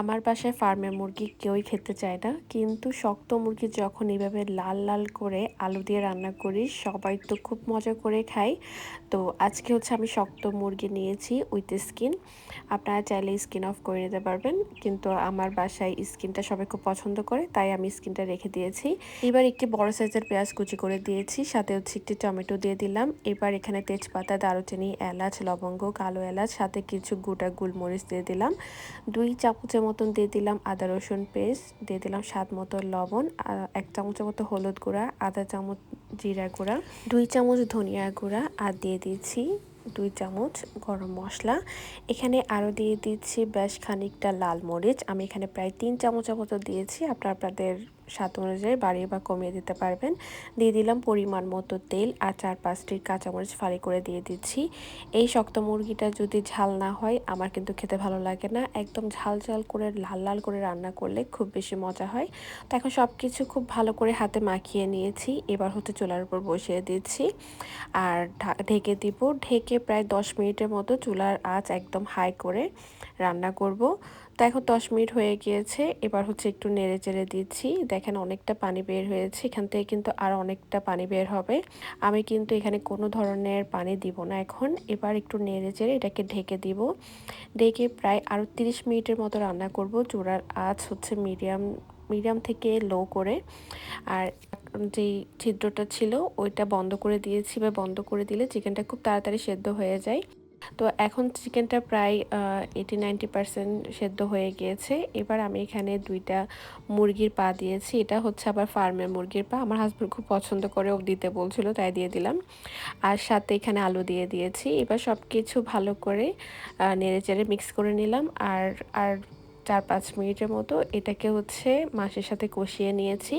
আমার বাসায় ফার্মের মুরগি কেউই খেতে চায় না। কিন্তু শক্ত মুরগি যখন এইভাবে লাল লাল করে আলু দিয়ে রান্না করি, সবাই তো খুব মজা করে খাই তো আজকে হচ্ছে আমি শক্ত মুরগি নিয়েছি উইথ স্কিন। আপনারা চাইলে স্কিন অফ করে নিতে পারবেন। কিন্তু আমার বাসায় স্কিনটা সবাই খুব পছন্দ করে, তাই আমি স্কিনটা রেখে দিয়েছি। এবার একটি বড় সাইজের পেঁয়াজ কুচি করে দিয়েছি, সাথে হচ্ছে একটি টমেটো দিয়ে দিলাম। এবার এখানে তেজপাতা, দারুচিনি, এলাচ, লবঙ্গ, কালো এলাচ, সাথে কিছু গোটা গোলমরিচ দিয়ে দিলাম। দুই চামচের মতন দিয়ে দিলাম আদা, রসুন পেস্ট, দিয়ে দিলাম স্বাদ মতো লবণ এক চামচের মতো হলুদ গুঁড়া, আধা চামচ জিরা গুঁড়া, দুই চামচ ধনিয়া গুঁড়া, আর দিয়ে দিচ্ছি দুই চামচ গরম মশলা। এখানে আরও দিয়ে দিচ্ছি বেশ খানিকটা লাল মরিচ। আমি এখানে প্রায় তিন চামচের মতো দিয়েছি। আপনার আপনাদের স্বাদ অনুযায়ী বাড়িয়ে বা কমিয়ে দিতে পারবেন। দিয়ে দিলাম পরিমাণ মতো তেল আর চার পাঁচটি কাঁচামরিচ ফালি করে দিয়ে দিচ্ছি। এই শক্ত মুরগিটা যদি ঝাল না হয়, আমার কিন্তু খেতে ভালো লাগে না। একদম ঝাল ঝাল করে, লাল লাল করে রান্না করলে খুব বেশি মজা হয়। তো এখন সব কিছু খুব ভালো করে হাতে মাখিয়ে নিয়েছি। এবার হচ্ছে চুলার উপর বসিয়ে দিচ্ছি। আর ঢেকে দিব। ঢেকে প্রায় দশ মিনিটের মতো চুলার আঁচ একদম হাই করে রান্না করব। তো এখন দশ মিনিট হয়ে গিয়েছে, এবার হচ্ছে একটু নেড়ে চেড়ে দিচ্ছি। দেখেন অনেকটা পানি বের হয়েছে, এখান থেকে কিন্তু আর অনেকটা পানি বের হবে। আমি কিন্তু এখানে কোনো ধরনের পানি দিব না এখন, এবার একটু নেড়ে চেড়ে এটাকে ঢেকে দিব। ঢেকে প্রায় আরও তিরিশ মিনিটের মতো রান্না করব। চূড়ার আঁচ হচ্ছে মিডিয়াম মিডিয়াম থেকে লো করে। আর যেই ছিদ্রটা ছিল, ওইটা বন্ধ করে দিয়েছি বা বন্ধ করে দিলে চিকেনটা খুব তাড়াতাড়ি সেদ্ধ হয়ে যায়। তো এখন চিকেনটা প্রায় এইটি নাইনটি পারসেন্ট সেদ্ধ হয়ে গিয়েছে। এবার আমি এখানে দুইটা মুরগির পা দিয়েছি। এটা হচ্ছে আবার ফার্মের মুরগির পা। আমার হাজব্যান্ড খুব পছন্দ করে, ও দিতে বলছিল, তাই দিয়ে দিলাম। আর সাথে এখানে আলু দিয়ে দিয়েছি। এবার সব কিছু ভালো করে নেড়ে চেড়ে মিক্স করে নিলাম। আর আর চার পাঁচ মিনিটের মতো এটাকে হচ্ছে মাছের সাথে কষিয়ে নিয়েছি।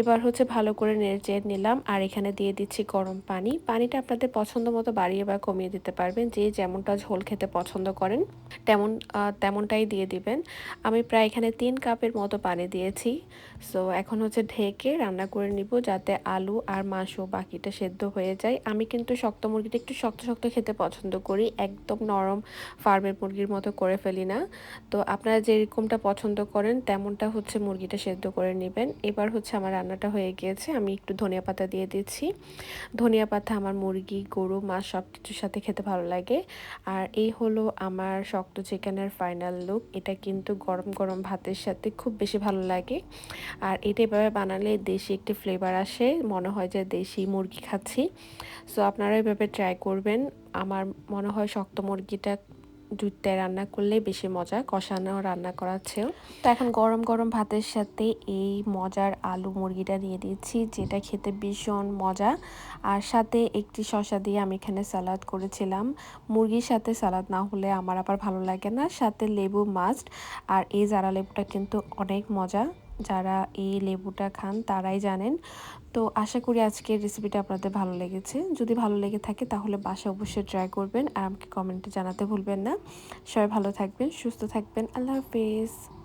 এবার হচ্ছে ভালো করে নেড়ে নিলাম আর এখানে দিয়ে দিচ্ছি গরম পানি। পানিটা আপনাদের পছন্দ মতো বাড়িয়ে বা কমিয়ে দিতে পারবেন, যে যেমনটা ঝোল খেতে পছন্দ করেন, তেমন তেমনটাই দিয়ে দিবেন। আমি প্রায় এখানে তিন কাপের মতো পানি দিয়েছি। সো এখন হচ্ছে ঢেকে রান্না করে নিব যাতে আলু আর মাংস বাকিটা সেদ্ধ হয়ে যায়। আমি কিন্তু শক্ত মুরগিটা একটু শক্ত শক্ত খেতে পছন্দ করি, একদম নরম ফার্মের মুরগির মতো করে ফেলি না। তো আপনারা যেরকমটা পছন্দ করেন, তেমনটা হচ্ছে মুরগিটা সেদ্ধ করে নেবেন। এবার হচ্ছে আমার রান্নাটা হয়ে গিয়েছে, আমি একটু ধনিয়া পাতা দিয়ে দিচ্ছি। ধনিয়া পাতা আমার মুরগি, গরু মাছ সব কিছুর সাথে খেতে ভালো লাগে। আর এই হলো আমার শক্ত চিকেনের ফাইনাল লুক। এটা কিন্তু গরম গরম ভাতের সাথে খুব বেশি ভালো লাগে। আর এটা এভাবে বানালে দেশি একটি ফ্লেভার আসে, মনে হয় যে দেশি মুরগি খাচ্ছি। সো আপনারা এভাবে ট্রাই করবেন। আমার মনে হয় শক্ত মুরগিটা দুধটা রান্না করলে বেশি মজা কষানো রান্না করার চেয়েও। তো এখন গরম গরম ভাতের সাথে এই মজার আলু মুরগিটা দিয়ে দিচ্ছি, যেটা খেতে ভীষণ মজা। আর সাথে একটি শশা দিয়ে আমি এখানে সালাদ করেছিলাম। মুরগির সাথে সালাদ না হলে আমার আবার ভালো লাগে না। সাথে লেবু মাস্ট, আর এই জারা লেবুটা কিন্তু অনেক মজা। যারা এই লেবুটা খান তারাই জানেন। তো আশা করি আজকের রেসিপিটা আপনাদের ভালো লেগেছে। যদি ভালো লেগে থাকে তাহলে বাসা অবশ্যই ট্রাই করবেন আর আমাকে কমেন্টে জানাতে ভুলবেন না। সবাই ভালো থাকবেন, সুস্থ থাকবেন। আল্লাহ হাফিজ।